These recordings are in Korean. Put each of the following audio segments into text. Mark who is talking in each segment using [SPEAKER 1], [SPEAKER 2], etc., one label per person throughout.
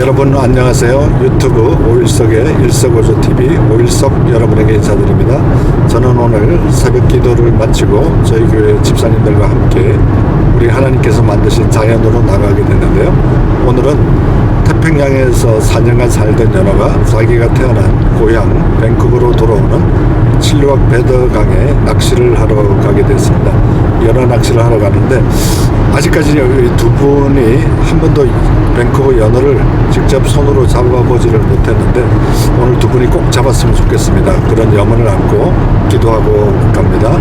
[SPEAKER 1] 여러분 안녕하세요. 유튜브 오일석의 일석오조TV 오일석 여러분에게 인사드립니다. 저는 오늘 새벽 기도를 마치고 저희 교회 집사님들과 함께 우리 하나님께서 만드신 자연으로 나가게 됐는데요. 오늘은 태평양에서 4년간 살던 연어가 자기가 태어난 고향 밴쿠버로 돌아오는 칠루악 베더강에 낚시를 하러 가게 됐습니다. 연어 낚시를 하러 가는데 아직까지 두 분이 한 번도 밴쿠버 연어를 직접 손으로 잡아보지를 못했는데 오늘 두 분이 꼭 잡았으면 좋겠습니다. 그런 염원을 안고 기도하고 갑니다.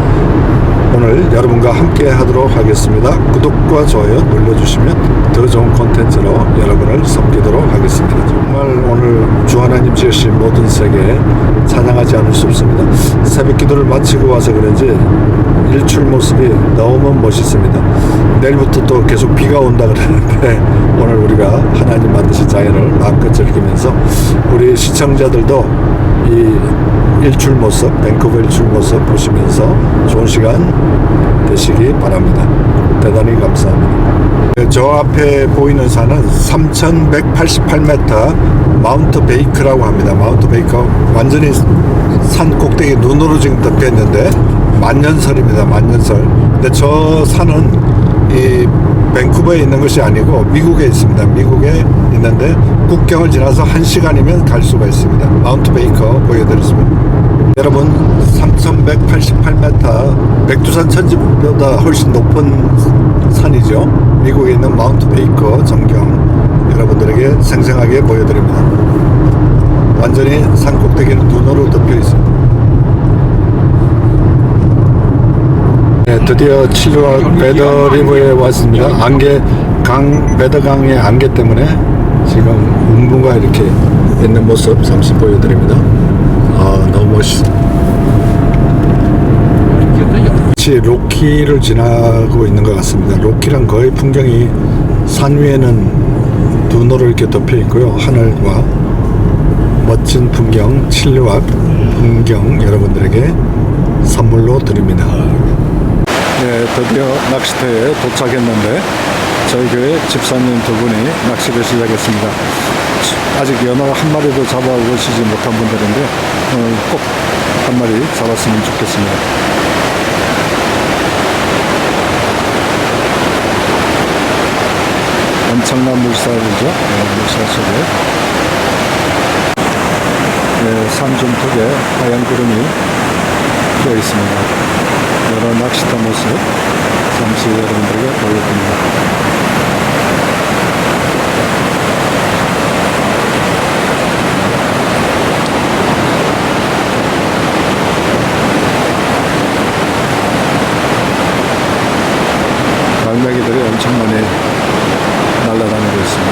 [SPEAKER 1] 오늘 여러분과 함께 하도록 하겠습니다. 구독과 좋아요 눌러주시면 더 좋은 콘텐츠로 여러분 하겠습니다. 정말 오늘 주 하나님 지으신 모든 세계 찬양하지 않을 수 없습니다. 새벽 기도를 마치고 와서 그런지 일출 모습이 너무 멋있습니다. 내일부터 또 계속 비가 온다 그러는데 오늘 우리가 하나님 만드신 자연을 마음껏 즐기면서 우리 시청자들도 이 일출 모습, 밴쿠버 일출 모습 보시면서 좋은 시간 되시기 바랍니다. 대단히 감사합니다. 저 앞에 보이는 산은 3,188m 마운트 베이크라고 합니다. 마운트 베이크 완전히 산 꼭대기 눈으로 지금 덮여 있는데 만년설입니다. 만년설. 근데 저 산은 이 밴쿠버에 있는 것이 아니고 미국에 있습니다. 미국에 있는데 국경을 지나서 한 시간이면 갈 수가 있습니다. 마운트 베이커 보여드렸습니다. 여러분 3,188m 백두산 천지보다 훨씬 높은 산이죠. 미국에 있는 마운트 베이커 전경 여러분들에게 생생하게 보여드립니다. 완전히 산 꼭대기는 눈으로 덮여 있습니다. 네, 드디어 칠루악 베더리브에 왔습니다. 안개 강 베더강의 안개 때문에 지금 운부가 이렇게 있는 모습 잠시 보여드립니다. 아 너무 멋있어. 마치 로키를 지나고 있는 것 같습니다. 로키랑 거의 풍경이 산 위에는 눈으로 이렇게 덮여 있고요. 하늘과 멋진 풍경, 칠루악 풍경 여러분들에게 선물로 드립니다. 네, 드디어 낚시터에 도착했는데 저희 교회 집사님 두 분이 낚시를 시작했습니다. 아직 연어 한 마리도 잡아보시지 못한 분들인데 오늘 꼭한 마리 잡았으면 좋겠습니다. 엄청난 물살이죠. 네, 물살 속에 네, 산 중턱에 하얀 구름이 끼어 있습니다. 여러 낚시터 모습 잠시 여러분들에게 보여드립니다. 갈매기들이 엄청 많이 날아다니고 있습니다.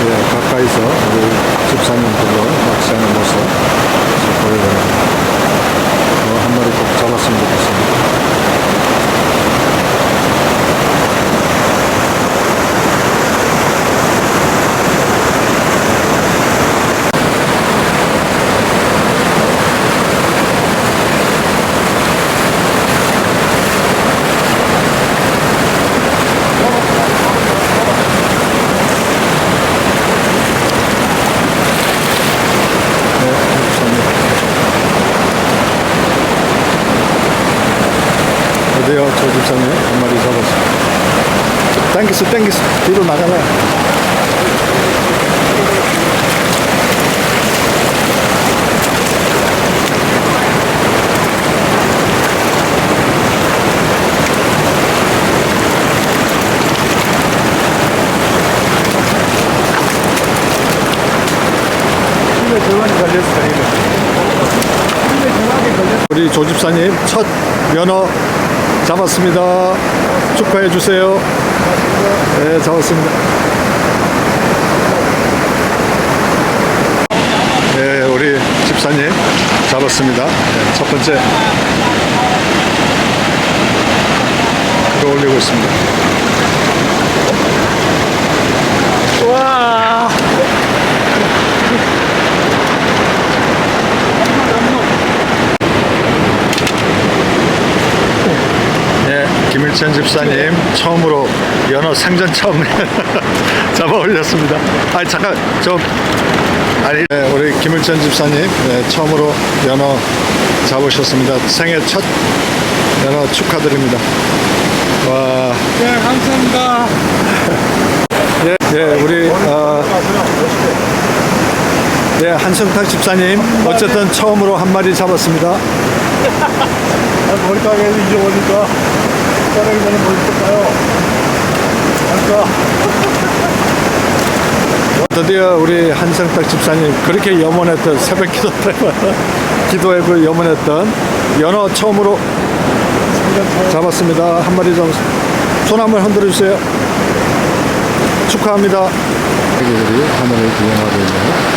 [SPEAKER 1] 예, 가까이서 우리 집사님들로 낚시하는 모습 보여드립니다. 어, 한 마리 꼭 잡았으면 좋겠습니다. 네, 집사님. 어디요? 저 집사님 한 마리 잡았어. 땡기스 땡기스 뒤로 나가라. 우리 조 집사님 첫 면허 잡았습니다. 축하해 주세요. 네, 잡았습니다. 네, 우리 집사님 잡았습니다. 네, 첫 번째 끌어올리고 있습니다. 와! 김일천 집사님 처음으로 연어 생전 처음 잡아 올렸습니다. 아 잠깐 좀 아니 네, 우리 김일천 집사님 네, 처음으로 연어 잡으셨습니다. 생애 첫 연어 축하드립니다. 와,
[SPEAKER 2] 네, 감사합니다.
[SPEAKER 1] 예, 예 우리 어, 네 한성탁 집사님 어쨌든 처음으로 한 마리 잡았습니다.
[SPEAKER 2] 머리카락에서 잊어버리니까 꺼내기 전에 뭘 쓸까요? 아까
[SPEAKER 1] 드디어 우리 한성탁 집사님 그렇게 염원했던 새벽 기도 때마다 기도에 그 염원했던 연어 처음으로 잡았습니다. 한 마리 잡았습니다. 손 한번 흔들어 주세요. 축하합니다. 하늘을 구경하고 있네요.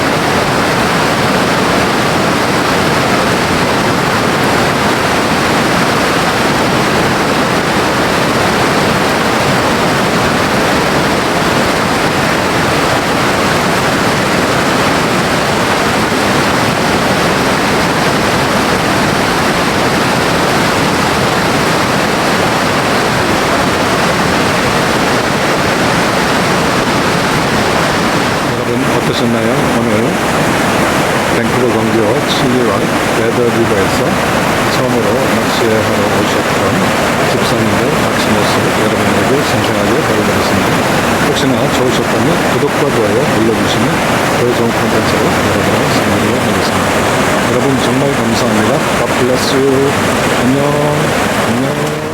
[SPEAKER 1] 여러분 어떠셨나요? 오늘 밴쿠버 칠리와 레더리버에서 처음으로 낚시하러 오셨던 집사님들 낚시 모습 여러분에게 생생하게 보여드렸습니다. 혹시나 좋으셨다면 구독과 좋아요 눌러주시면 더 좋은 콘텐츠로 여러분을 선물로 하겠습니다. 여러분 정말 감사합니다. God bless you. 안녕. 안녕.